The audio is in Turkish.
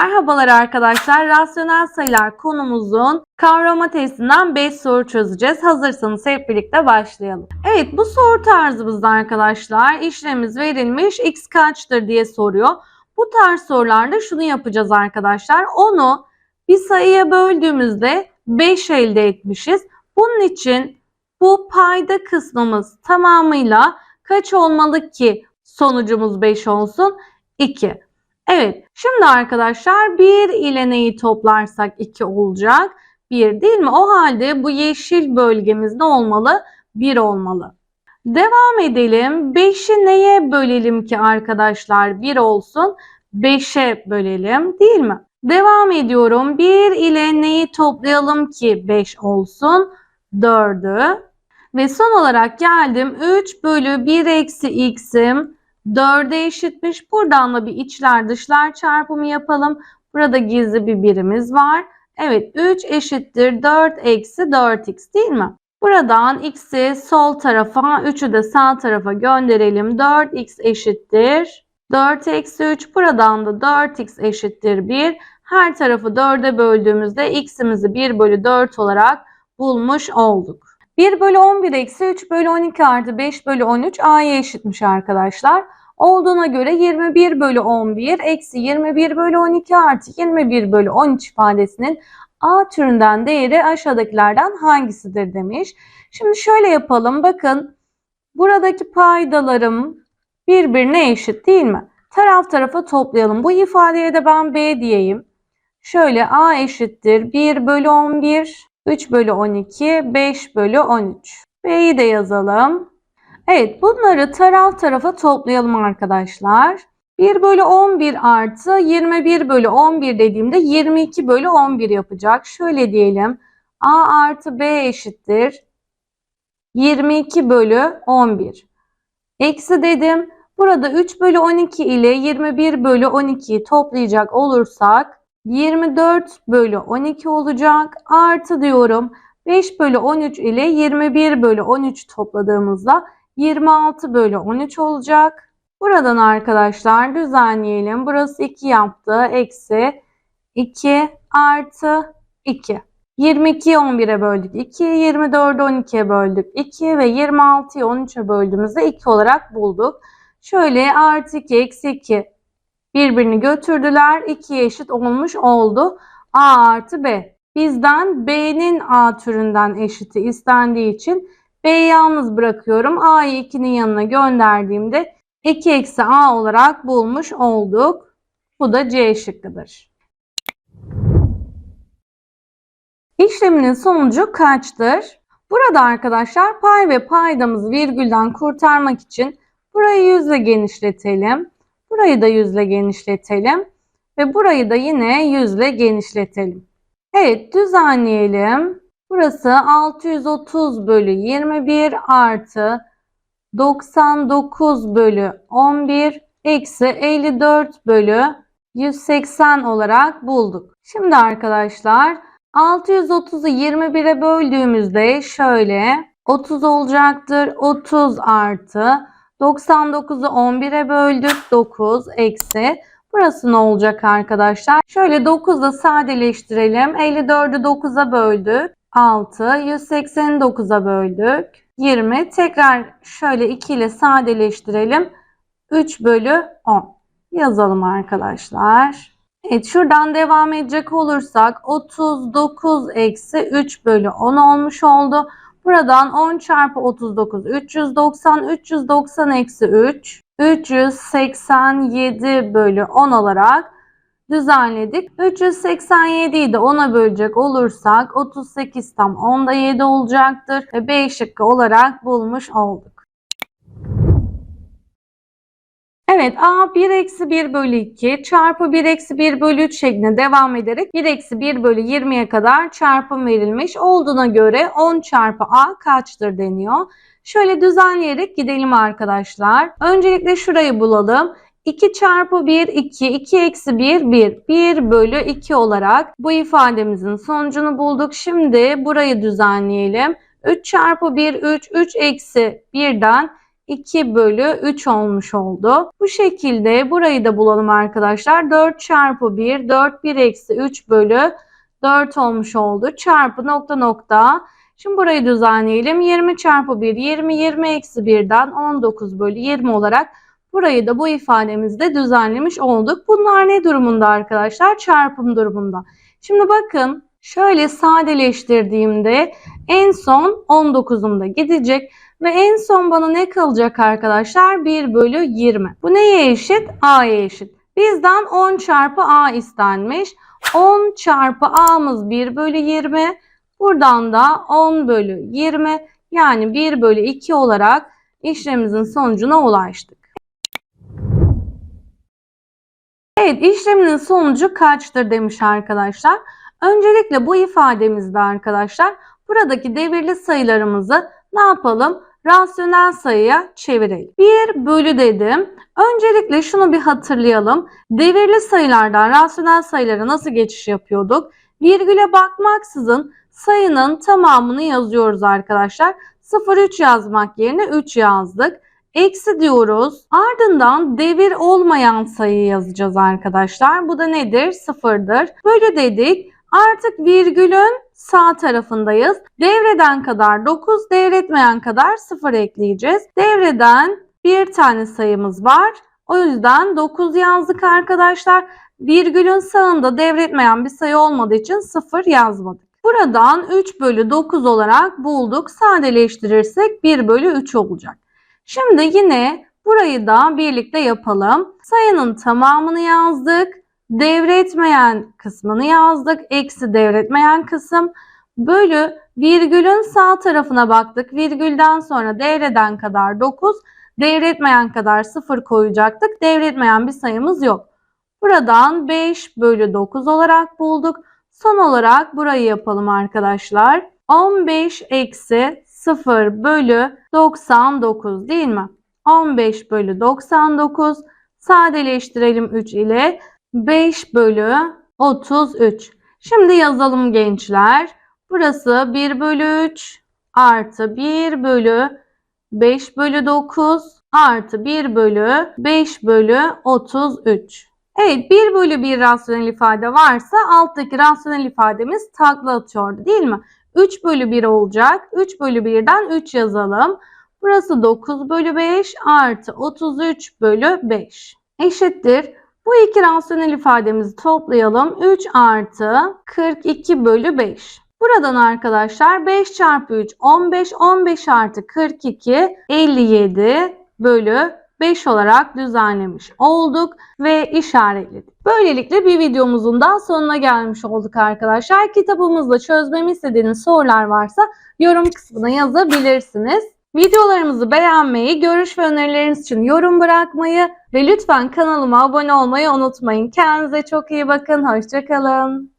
Merhabalar arkadaşlar. Rasyonel sayılar konumuzun kavrama testinden 5 soru çözeceğiz. Hazırsanız hep birlikte başlayalım. Evet bu soru tarzımızda arkadaşlar işlemimiz verilmiş. X kaçtır diye soruyor. Bu tarz sorularda şunu yapacağız arkadaşlar. Onu bir sayıya böldüğümüzde 5 elde etmişiz. Bunun için bu payda kısmımız tamamıyla kaç olmalı ki sonucumuz 5 olsun? 2. Evet, şimdi arkadaşlar 1 ile neyi toplarsak 2 olacak? 1 değil mi? O halde bu yeşil bölgemiz ne olmalı? 1 olmalı. Devam edelim. 5'i neye bölelim ki arkadaşlar 1 olsun? 5'e bölelim değil mi? Devam ediyorum. 1 ile neyi toplayalım ki 5 olsun? 4'ü. Ve son olarak geldim. 3 bölü 1 eksi x'im 4'e eşitmiş. Buradan da bir içler dışlar çarpımı yapalım. Burada gizli bir birimiz var. Evet 3 eşittir 4 eksi 4x değil mi? Buradan x'i sol tarafa 3'ü de sağ tarafa gönderelim. 4x eşittir 4 eksi 3. Buradan da 4x eşittir 1. Her tarafı 4'e böldüğümüzde x'imizi 1 bölü 4 olarak bulmuş olduk. 1 bölü 11 eksi 3 bölü 12 artı 5 bölü 13 a'ya eşitmiş arkadaşlar. Olduğuna göre 21 bölü 11 eksi 21 bölü 12 artı 21 bölü 13 ifadesinin a türünden değeri aşağıdakilerden hangisidir demiş. Şimdi şöyle yapalım. Bakın buradaki paydalarım birbirine eşit değil mi? Taraf tarafa toplayalım. Bu ifadeye de ben b diyeyim. Şöyle a eşittir 1 bölü 11 3 bölü 12, 5 bölü 13. B'yi de yazalım. Evet bunları taraf tarafa toplayalım arkadaşlar. 1 bölü 11 artı 21 bölü 11 dediğimde 22 bölü 11 yapacak. Şöyle diyelim. A artı B eşittir. 22 bölü 11. Eksi dedim. Burada 3 bölü 12 ile 21 bölü 12'yi toplayacak olursak 24 bölü 12 olacak. Artı diyorum 5 bölü 13 ile 21 bölü 13 topladığımızda 26 bölü 13 olacak. Buradan arkadaşlar düzenleyelim. Burası 2 yaptı. Eksi 2 artı 2. 22'yi 11'e böldük 2, 24'ü 12'ye böldük 2 ve 26'yı 13'e böldüğümüzde 2 olarak bulduk. Şöyle artı 2 eksi 2 birbirini götürdüler. 2'ye eşit olmuş oldu. A artı B. Bizden B'nin A türünden eşiti istendiği için B'yi yalnız bırakıyorum. A'yı 2'nin yanına gönderdiğimde 2 eksi A olarak bulmuş olduk. Bu da C şıkkıdır. İşleminin sonucu kaçtır? Burada arkadaşlar pay ve paydamızı virgülden kurtarmak için burayı yüzle genişletelim. Burayı da yüzle genişletelim. Ve burayı da yine yüzle genişletelim. Evet düzenleyelim. Burası 630 bölü 21 artı 99 bölü 11 eksi 54 bölü 180 olarak bulduk. Şimdi arkadaşlar 630'u 21'e böldüğümüzde şöyle 30 olacaktır. 30 artı 99'u 11'e böldük. 9 eksi. Burası ne olacak arkadaşlar? Şöyle 9'da sadeleştirelim. 54'ü 9'a böldük. 6. 180'i 9'a böldük. 20. Tekrar şöyle 2 ile sadeleştirelim. 3 bölü 10. Yazalım arkadaşlar. Evet şuradan devam edecek olursak 39 eksi 3 bölü 10 olmuş oldu. Buradan 10 çarpı 39 390 390 eksi 3 387 bölü 10 olarak düzenledik. 387'yi de 10'a bölecek olursak 38 tam 10'da 7 olacaktır ve B şıkkı olarak bulmuş olduk. Evet A 1 eksi 1 bölü 2 çarpı 1 eksi 1 bölü 3 şeklinde devam ederek 1 eksi 1 bölü 20'ye kadar çarpım verilmiş olduğuna göre 10 çarpı A kaçtır deniyor. Şöyle düzenleyerek gidelim arkadaşlar. Öncelikle şurayı bulalım. 2 çarpı 1 2, 2 eksi 1 1, 1 bölü 2 olarak bu ifademizin sonucunu bulduk. Şimdi burayı düzenleyelim. 3 çarpı 1 3, 3 eksi 1'den 2 bölü 3 olmuş oldu. Bu şekilde burayı da bulalım arkadaşlar. 4 çarpı 1 4 1 eksi 3 bölü 4 olmuş oldu. Çarpı nokta nokta. Şimdi burayı düzenleyelim. 20 çarpı 1 20 20 eksi 1'den 19 bölü 20 olarak burayı da bu ifademizde düzenlemiş olduk. Bunlar ne durumunda arkadaşlar? Çarpım durumunda. Şimdi bakın şöyle sadeleştirdiğimde en son 19'umda gidecek. Ve en son bana ne kalacak arkadaşlar? 1 bölü 20. Bu neye eşit? A'ya eşit. Bizden 10 çarpı A istenmiş. 10 çarpı A'mız 1 bölü 20. Buradan da 10 bölü 20 yani 1 bölü 2 olarak işlemimizin sonucuna ulaştık. Evet işleminin sonucu kaçtır demiş arkadaşlar. Öncelikle bu ifademizde arkadaşlar buradaki devirli sayılarımızı ne yapalım? Rasyonel sayıya çevirelim. 1 bölü dedim. Öncelikle şunu bir hatırlayalım. Devirli sayılardan rasyonel sayılara nasıl geçiş yapıyorduk? Virgüle bakmaksızın sayının tamamını yazıyoruz arkadaşlar. 0,3 yazmak yerine 3 yazdık. Eksi diyoruz. Ardından devir olmayan sayıyı yazacağız arkadaşlar. Bu da nedir? Sıfırdır. Bölü dedik. Artık virgülün sağ tarafındayız. Devreden kadar 9, devretmeyen kadar 0 ekleyeceğiz. Devreden bir tane sayımız var. O yüzden 9 yazdık arkadaşlar. Virgülün sağında devretmeyen bir sayı olmadığı için 0 yazmadık. Buradan 3 bölü 9 olarak bulduk. Sadeleştirirsek 1 bölü 3 olacak. Şimdi yine burayı da birlikte yapalım. Sayının tamamını yazdık. Devretmeyen kısmını yazdık. Eksi devretmeyen kısım. Bölü virgülün sağ tarafına baktık. Virgülden sonra devreden kadar 9. Devretmeyen kadar 0 koyacaktık. Devretmeyen bir sayımız yok. Buradan 5 bölü 9 olarak bulduk. Son olarak burayı yapalım arkadaşlar. 15 eksi 0 bölü 99 değil mi? 15 bölü 99 sadeleştirelim 3 ile 5 bölü 33. Şimdi yazalım gençler. Burası 1 bölü 3 artı 1 bölü 5 bölü 9 artı 1 bölü 5 bölü 33. Evet 1 bölü 1 rasyonel ifade varsa alttaki rasyonel ifademiz takla atıyordu değil mi? 3 bölü 1 olacak. 3 bölü 1'den 3 yazalım. Burası 9 bölü 5 artı 33 bölü 5 eşittir. Bu iki rasyonel ifademizi toplayalım. 3 artı 42 bölü 5. Buradan arkadaşlar 5 çarpı 3 15, 15 artı 42 57 bölü 5 olarak düzenlemiş olduk ve işaretledik. Böylelikle bir videomuzun daha sonuna gelmiş olduk arkadaşlar. Kitabımızda çözmemi istediğiniz sorular varsa yorum kısmına yazabilirsiniz. Videolarımızı beğenmeyi, görüş ve önerileriniz için yorum bırakmayı ve lütfen kanalıma abone olmayı unutmayın. Kendinize çok iyi bakın. Hoşçakalın.